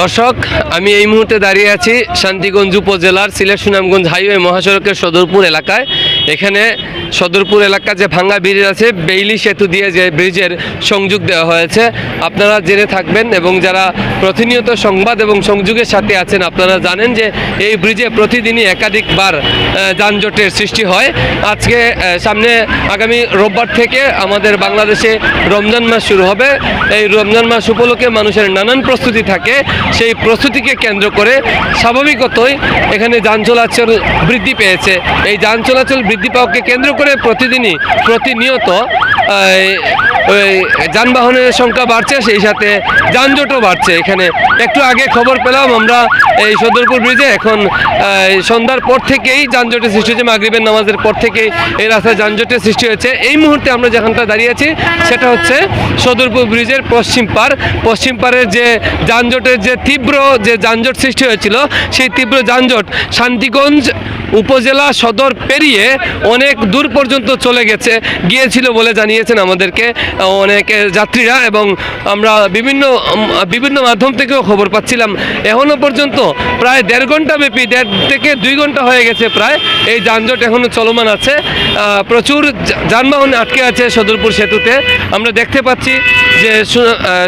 দর্শক আমি এই মুহূর্তে দাঁড়িয়ে আছি শান্তিগঞ্জ উপজেলার সিলেট সুনামগঞ্জ হাইওয়ে মহাসড়কের সদরপুর এলাকায়। এখানে সদরপুর এলাকা যে ভাঙ্গা ব্রিজ আছে, বেইলি সেতু দিয়ে যে ব্রিজের সংযোগ দেওয়া হয়েছে, আপনারা জেনে থাকবেন এবং যারা প্রতিনিয়ত সংবাদ এবং সংযোগের সাথে আছেন, আপনারা জানেন যে এই ব্রিজে প্রতিদিনই একাধিকবার যানজটের সৃষ্টি হয়। আজকে সামনে আগামী রোববার থেকে আমাদের বাংলাদেশে রমজান মাস শুরু হবে। এই রমজান মাস উপলক্ষে মানুষের নানান প্রস্তুতি থাকে। সেই প্রস্তুতিকে কেন্দ্র করে স্বাভাবিকতই এখানে যান চলাচল বৃদ্ধি পেয়েছে। এই যান চলাচল বৃদ্ধি পাওয়াকে কেন্দ্র করে প্রতিদিনই প্রতিনিয়ত যানবাহনের সংখ্যা বাড়ছে, সেই সাথে যানজটও বাড়ছে। এখানে একটু আগে খবর পেলাম আমরা এই সদরপুর ব্রিজে, এখন সন্ধ্যার পর থেকেই যানজটের সৃষ্টি হয়েছে, মাগরিবের নামাজের পর থেকেই এই রাস্তায় যানজটের সৃষ্টি হয়েছে। এই মুহূর্তে আমরা যেখানটা দাঁড়িয়ে আছি, সেটা হচ্ছে সদরপুর ব্রিজের পশ্চিম পার। পশ্চিম পারের যে যানজটের যে তীব্র যে যানজট সৃষ্টি হয়েছিল, সেই তীব্র যানজট শান্তিগঞ্জ উপজেলা সদর পেরিয়ে অনেক দূর পর্যন্ত চলে গেছে, গিয়েছিল বলে জানিয়েছেন আমাদেরকে অনেক যাত্রীরা এবং আমরা বিভিন্ন বিভিন্ন মাধ্যম থেকেও খবর পাচ্ছিলাম। এখনও পর্যন্ত প্রায় দেড় ঘণ্টা ব্যাপী, দেড় থেকে দুই ঘণ্টা হয়ে গেছে প্রায়, এই যানজট এখনও চলমান আছে। প্রচুর যানবাহন আটকে আছে সদরপুর সেতুতে। আমরা দেখতে পাচ্ছি যে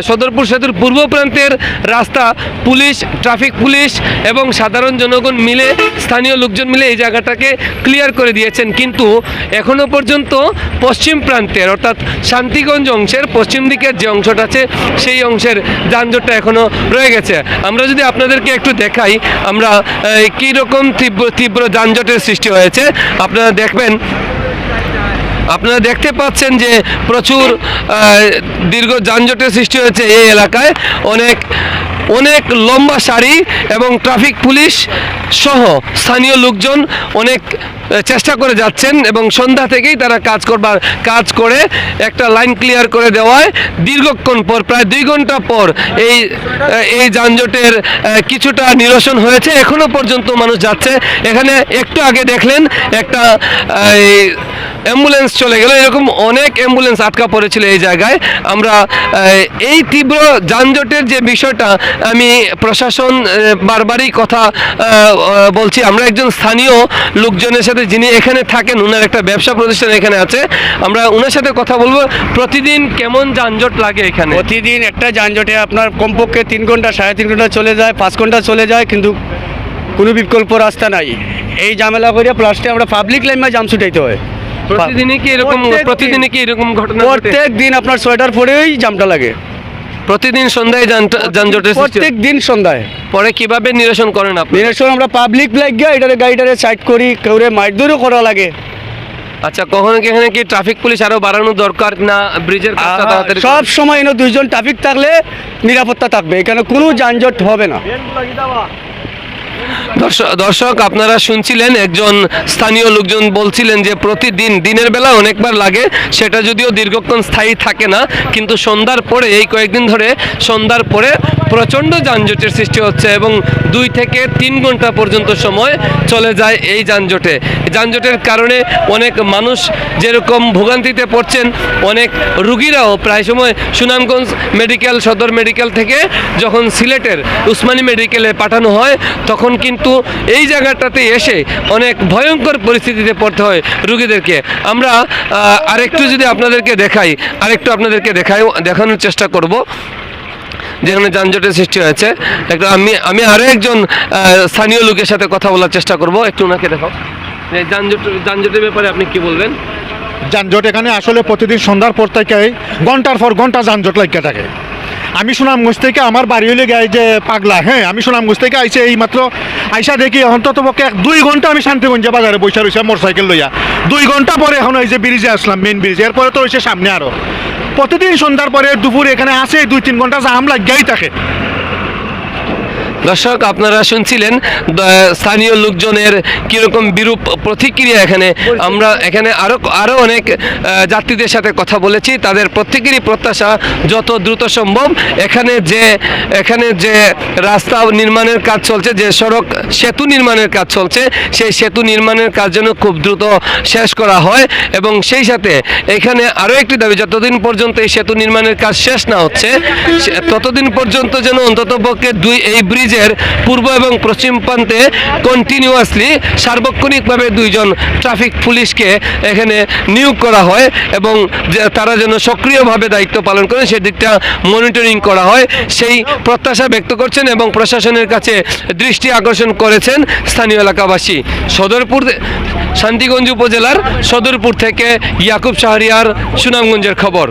সদরপুর সেতুর পূর্ব প্রান্তের রাস্তা, পুলিশ, ট্রাফিক পুলিশ এবং সাধারণ জনগণ মিলে, স্থানীয় লোকজন মিলে এই জায়গাটাকে ক্লিয়ার করে দিয়েছেন। কিন্তু এখনও পর্যন্ত পশ্চিম প্রান্তের অর্থাৎ শান্তিগঞ্জ অংশের পশ্চিম দিকের যে অংশটা আছে, সেই অংশের যানজটটা এখনও রয়ে গেছে। আমরা যদি আপনাদেরকে একটু দেখাই, আমরা কী রকম তীব্র তীব্র যানজটের সৃষ্টি হয়েছে, আপনারা দেখবেন, আপনারা দেখতে পাচ্ছেন যে প্রচুর দীর্ঘ যানজটের সৃষ্টি হয়েছে এই এলাকায়। অনেক অনেক লম্বা সারি এবং ট্রাফিক পুলিশ সহ স্থানীয় লোকজন অনেক চেষ্টা করে যাচ্ছেন এবং সন্ধ্যা থেকেই তারা কাজ করবার, কাজ করে একটা লাইন ক্লিয়ার করে দেওয়ায় দীর্ঘক্ষণ পর, প্রায় দুই ঘণ্টা পর এই এই যানজটের কিছুটা নিরসন হয়েছে। এখনও পর্যন্ত মানুষ যাচ্ছে। এখানে একটু আগে দেখলেন একটা অ্যাম্বুলেন্স চলে গেল। এরকম অনেক অ্যাম্বুলেন্স আটকা পড়েছিল এই জায়গায়। আমরা এই তীব্র যানজটের যে বিষয়টা, আমি প্রশাসন বারবারই কথা বলছি। আমরা একজন স্থানীয় লোকজনের সাথে যিনি এখানে থাকেন ওনার একটা ব্যবসা প্রতিষ্ঠান এখানে আছে। আমরা ওনার সাথে কথা বলব। প্রতিদিন কেমন যানজট লাগে এখানে? প্রতিদিন একটা যানজটে আপনার কমপক্ষে তিন ঘণ্টা সাড়ে তিন ঘণ্টা চলে যায় পাঁচ ঘণ্টা চলে যায় কিন্তু কোনো বিকল্প রাস্তা নাই। এই ঝামেলা করে প্লাস্টে আমরা পাবলিক লাইনে জাম ছুটাইতে হয়। প্রতিদিনই কি এরকম প্রতিদিনই কি এরকম ঘটনা ঘটে? প্রত্যেক দিন আপনার সোয়েটার পরেই জামটা লাগে। প্রতিদিন সন্ধ্যায় যান- যানজটের প্রত্যেক দিন সন্ধ্যায়। পরে কীভাবে নিরসন করেন আপনি? নিরসন আমরা পাবলিক লাগিয়ে এটারে গাড়িটারে সাইড করি কেউরে মারধরও করা লাগে। আচ্ছা কখনো কি এখানে কি ট্রাফিক পুলিশ আরও বাড়ানো দরকার না ব্রিজের সব সময় এনে দুইজন ট্রাফিক থাকলে নিরাপত্তা থাকবে এখানে কোনো যানজট হবে না। দর্শক আপনারা শুনছিলেন একজন স্থানীয় লোকজন বলছিলেন যে প্রতিদিন দিনের বেলা অনেকবার লাগে, সেটা যদিও দীর্ঘক্ষণ স্থায়ী থাকে না, কিন্তু সন্ধ্যার পরে, এই কয়েকদিন ধরে সন্ধ্যার পরে প্রচণ্ড যানজটের সৃষ্টি হচ্ছে এবং দুই থেকে তিন ঘণ্টা পর্যন্ত সময় চলে যায় এই যানজটে। যানজটের কারণে অনেক মানুষ যেরকম ভোগান্তিতে পড়ছেন, অনেক রুগীরাও প্রায় সময় সুনামগঞ্জ মেডিকেল, সদর মেডিকেল থেকে যখন সিলেটের উসমানী মেডিকেলে পাঠানো হয়, তখন কিন্তু এই জায়গাটাতে এসে অনেক ভয়ঙ্কর পরিস্থিতিতে পড়তে হয় রুগীদেরকে। আমরা আরেকটু যদি আপনাদেরকে দেখাই, আরেকটু আপনাদেরকে দেখাই, দেখানোর চেষ্টা করব। যেখানে যানজটের সৃষ্টি হয়েছে। একটু, আমি আমি আরও একজন স্থানীয় লোকের সাথে কথা বলার চেষ্টা করব। একটু ওনাকে দেখাও। যানজট, যানজটের ব্যাপারে আপনি কি বলবেন? যানজট এখানে আসলে প্রতিদিন সন্ধ্যার পর থেকে ঘণ্টার পর ঘণ্টা যানজট লাগিয়ে থাকে। আমি সুনামগঞ্জ থেকে আমার বাড়ি হলে গাই যে পাগলা হ্যাঁ আমি সুনামগঞ্জ থেকে আইসে এই মাত্র। আইসা দেখি অন্তত পক্ষে এক দুই ঘণ্টা আমি শান্তিগঞ্জে বাজারে বৈশা রয়েছে মোটর সাইকেল লইয়া। দুই ঘণ্টা পরে এখন এই যে ব্রিজে আসলাম মেন ব্রিজ এরপরে তো রয়েছে সামনে আরও প্রতিদিন সন্ধ্যার পরে দুপুরে এখানে আসে দুই তিন ঘণ্টা জাম লাগিয়াই থাকে। দর্শক আপনারা শুনছিলেন স্থানীয় লোকজনের কীরকম বিরূপ প্রতিক্রিয়া এখানে। আমরা এখানে আরও আরও অনেক যাত্রীদের সাথে কথা বলেছি তাদের প্রত্যেকেরই প্রত্যাশা যত দ্রুত সম্ভব এখানে যে এখানে যে রাস্তা নির্মাণের কাজ চলছে যে সড়ক সেতু নির্মাণের কাজ চলছে সেই সেতু নির্মাণের কাজ যেন খুব দ্রুত শেষ করা হয় এবং সেই সাথে এখানে আরও একটি দাবি যতদিন পর্যন্ত এই সেতু নির্মাণের কাজ শেষ না হচ্ছে ততদিন পর্যন্ত যেন অন্ততপক্ষে দুই এই ব্রিজের পূর্ব এবং পশ্চিম প্রান্তে কন্টিনিউয়াসলি সার্বক্ষণিকভাবে দুইজন ট্রাফিক পুলিশকে এখানে নিয়োগ করা হয় এবং তারা যেন সক্রিয়ভাবে দায়িত্ব পালন করেন সেদিকটা মনিটরিং করা হয়। সেই প্রত্যাশা ব্যক্ত করছেন এবং প্রশাসনের কাছে দৃষ্টি আকর্ষণ করেছেন স্থানীয় এলাকাবাসী। সদরপুর শান্তিগঞ্জ উপজেলার সদরপুর থেকে ইয়াকুব শাহরিয়ার, সুনামগঞ্জের খবর।